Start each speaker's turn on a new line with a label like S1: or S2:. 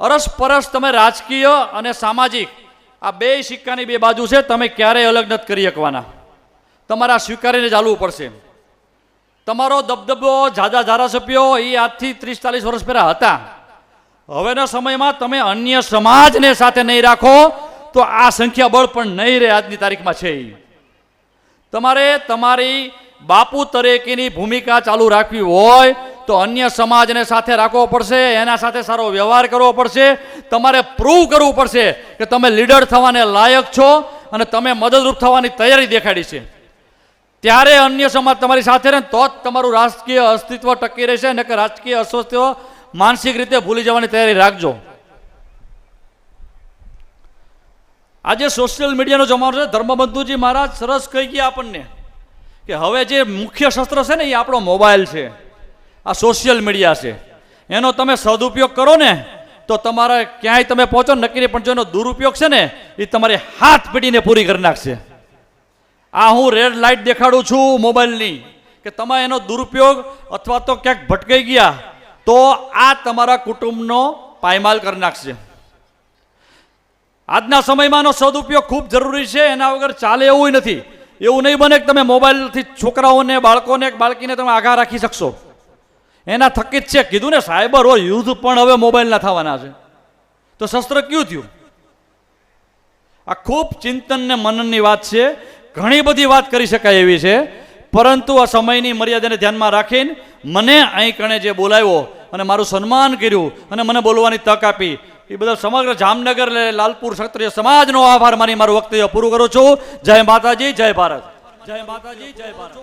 S1: અરસપરસ તમે રાજકીય અને સામાજિક, આ બે સિક્કાની બે બાજુ છે, તમે ક્યારેય અલગ નથી કરી શકવાના. તમારે સ્વીકારીને ચાલવું પડશે. તમારો દબદબો જાદા ધારાસભ્યો એ આજથી ત્રીસ ચાલીસ વર્ષ પહેલા હતા. હવેના સમયમાં તમે અન્ય સમાજને સાથે નહીં રાખો, તો આ સંખ્યા બળ પણ નહીં રહે આજની તારીખમાં છે. તમારે તમારી બાપુ તરીકેની ભૂમિકા ચાલુ રાખવી હોય તો અન્ય સમાજને સાથે રાખવો પડશે, એના સાથે સારો વ્યવહાર કરવો પડશે, તમારે પ્રૂવ કરવું પડશે કે તમે લીડર થવાને લાયક છો અને તમે મદદરૂપ થવાની તૈયારી દેખાડી છે. ત્યારે અન્ય સમાજ તમારી સાથે રહે તો જ તમારું રાજકીય અસ્તિત્વ ટકી રહેશે અને કે રાજકીય અસ્વસ્તિત્વ માનસિક રીતે ભૂલી જવાની તૈયારી રાખજો. આજે સોશિયલ મીડિયાનો જમાનો છે, ધર્મબંધુજી મહારાજ સરસ કહી ગયા આપણને કે હવે જે મુખ્ય શસ્ત્ર છે ને એ આપણો મોબાઈલ છે. આ સોશિયલ મીડિયા છે. એનો તમે સદુપયોગ કરો ને, તો તમારે ક્યાંય તમે પહોંચો નક્કી પણ જો એનો દુરુપયોગ છે ને એ તમારી હાથ પીટીને પૂરી કરી નાખશે. આ હું રેડ લાઇટ દેખાડું છું મોબાઈલની, કે તમે એનો દુરુપયોગ અથવા તો ક્યાંક ભટકાઈ ગયા, તો આ તમારા કુટુંબનો પાયમાલ કરી નાખશે. આજના સમયમાં આનો સદુપયોગ ખૂબ જરૂરી છે, એના વગર ચાલે એવું નથી. એવું નહીં બને કે તમે મોબાઈલથી છોકરાઓને, બાળકોને, બાળકીને તમે આઘા રાખી શકશો. એના થકી જ છે. કીધું ને સાયબર યુદ્ધ પણ હવે મોબાઈલના થવાના છે. તો શસ્ત્ર કયું થયું? આ ખૂબ ચિંતન ને મનનની વાત છે. ઘણી બધી વાત કરી શકાય એવી છે. પરંતુ આ સમયની મર્યાદાને ધ્યાનમાં રાખીને મને અહીં કણે જે બોલાવ્યો અને મારું સન્માન કર્યું અને મને બોલવાની તક આપી, એ બધા સમગ્ર જામનગર લાલપુર ક્ષત્રિય સમાજનો આભાર માની મારું વક્તવ્ય પૂરું કરું છું. જય માતાજી, જય ભારત. જય માતાજી, જય ભારત.